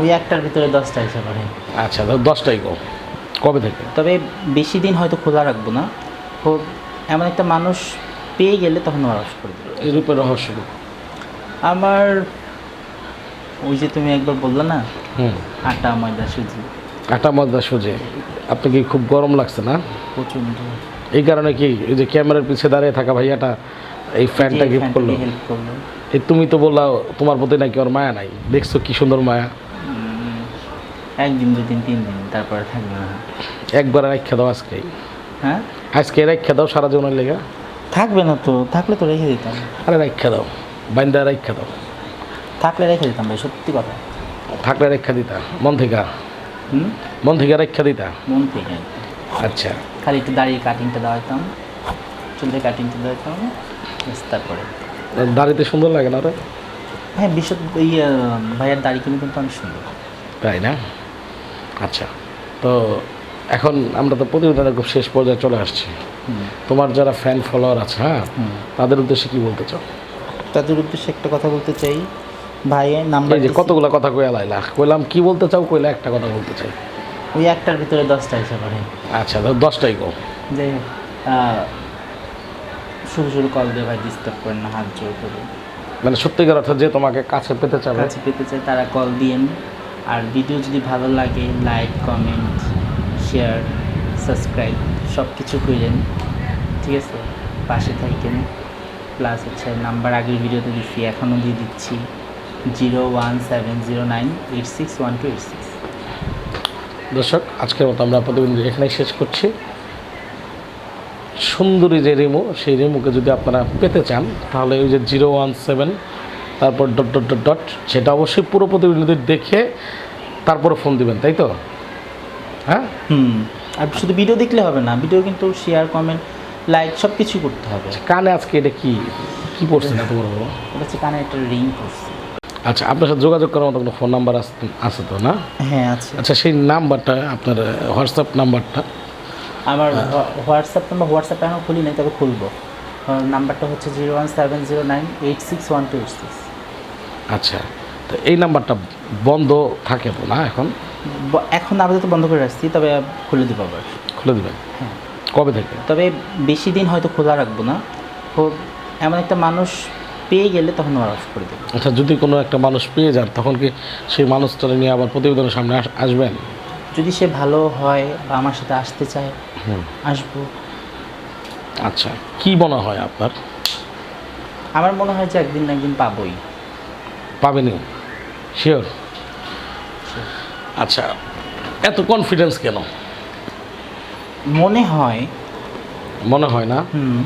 ওই একটার ভিতরে দশটা এসে পড়ে। আচ্ছা দশটাই গো কবে থেকে? তবে বেশি দিন হয়তো খোলা রাখব না। খুব এমন একটা মানুষ পেয়ে গেলে তখন ওয়াশ করে দেবো। এই রূপের রহস্য আমার ওই যে তুমি একবার বললে না আটা ময়দা সুজি। আটা মজা সোজে। আপনি কি খুব গরম লাগছে না? প্রচণ্ড। এই কারণে কি এই যে ক্যামেরার পিছে দাঁড়িয়ে থাকা ভাইয়াটা এই ফ্যানটা গিফট করল। এই তুমি তো বললা তোমার প্রতি নাকি ওর মায়া নাই। দেখছ কি সুন্দর মায়া? একদিন দুদিন তিন দিন তারপরে থাকবে না। একবার রেখে দাও আজকে। হ্যাঁ? আজকে রেখে দাও সারা জীবনের লেগে। থাকবে না তো থাকলে তো রেখে দিতাম। আরে রেখে দাও বাইন্দা রেখে দাও। থাকলে রেখে দিতাম ভাই সত্যি কথা। থাকলে রেখে দিতা মন থেকে। মন থেকে রেখে দিতা? মন থেকে আচ্ছা। খালি একটু দাঁড়িয়ে কাটিংটা দেওয়াইতাম চুলের কাটিংটা দেওয়াইতাম তারপরে। দাড়িতে সুন্দর লাগে না রে? হ্যাঁ বিশদ ইয়ে ভাইয়ের দাড়ি কিন্তু অনেক সুন্দর। তাই না? আচ্ছা তো এখন আমরা তো প্রতিবেদনের খুব শেষ পর্যায়ে চলে আসছি। তোমার যারা ফ্যান ফলোয়ার আছে হ্যাঁ তাদের উদ্দেশ্যে কি বলতে চাও? তাদের উদ্দেশ্যে একটা কথা বলতে চাই। ভাইয়ের নাম্বার যে কতগুলো কথা কইয়া লাইলা কইলাম কি বলতে চাও কইলা একটা কথা বলতে চাই। ওই একটার ভিতরে দশটা পড়ে আচ্ছা দশটাই গো যে শুরু শুরু কল দিয়ে ভাই ডিস্টার্ব করেন না হাত জোর করে। মানে সত্যিকার অর্থ যে তোমাকে কাছে পেতে চাবে। কাছে পেতে চাই তারা কল দিয়েন। আর ভিডিও যদি ভালো লাগে লাইক কমেন্ট শেয়ার সাবস্ক্রাইব সব কিছু করেন ঠিক আছে? পাশে থাকেন। প্লাস হচ্ছে নাম্বার আগের ভিডিওতে দিচ্ছি এখনও দিয়ে দিচ্ছি। Zero one seven zero nine eight six one two eight six দর্শক, আজকের মতো আমরা প্রতিদিন এখানেই শেষ করছি। সুন্দরী যে রিমু, সেই রিমুকে যদি আপনারা পেতে চান, তাহলে ওই যে জিরো ওয়ান সেভেন তারপর ডট ডট ডট ডট সেটা অবশ্যই পুরো প্রতিবেদনটি দেখে তারপরে ফোন দিবেন তাই তো? হ্যাঁ? হুম। আর শুধু ভিডিও দেখলে হবে না ভিডিও কিন্তু শেয়ার কমেন্ট লাইক সব কিছু করতে হবে। কানে আজকে এটা কি কি পড়ছে না তোমার এটা হচ্ছে কানে একটা রিং করছে আচ্ছা আপনার সাথে যোগাযোগ করার মতো কোনো ফোন নাম্বার আছে তো না? হ্যাঁ আছে। আচ্ছা সেই নাম্বারটা আপনার হোয়াটসঅ্যাপ নাম্বারটা আমার হোয়াটসঅ্যাপ নাম্বার হোয়াটসঅ্যাপ এখন খুলি নাই তবে খুলবো। নাম্বারটা হচ্ছে zero one seven zero nine eight six one two eight six আচ্ছা তো এই নাম্বারটা বন্ধ থাকে তো না এখন? এখন আপাতত বন্ধ করে রাখছি তবে খুলে দেবো আবার। খুলে দেবেন? হ্যাঁ। কবে থেকে? তবে বেশি দিন হয়তো খোলা রাখব না। এমন একটা মানুষ পেয়ে গেলে তখন আবার অফ করে দেবো। আচ্ছা যদি কোনো একটা মানুষ পেয়ে যান তখন কি সেই মানুষটা নিয়ে আবার প্রতিবেদনের সামনে আসবেন? যদি সে ভালো হয় বা আমার সাথে আসতে চায় হুম। আসব। আচ্ছা কি মনে হয় আপনার? আমার মনে হয় যে একদিন না একদিন পাবোই। পাবেনি। শিওর আচ্ছা এত কনফিডেন্স কেন? মনে হয় মনে হয় না? হুম।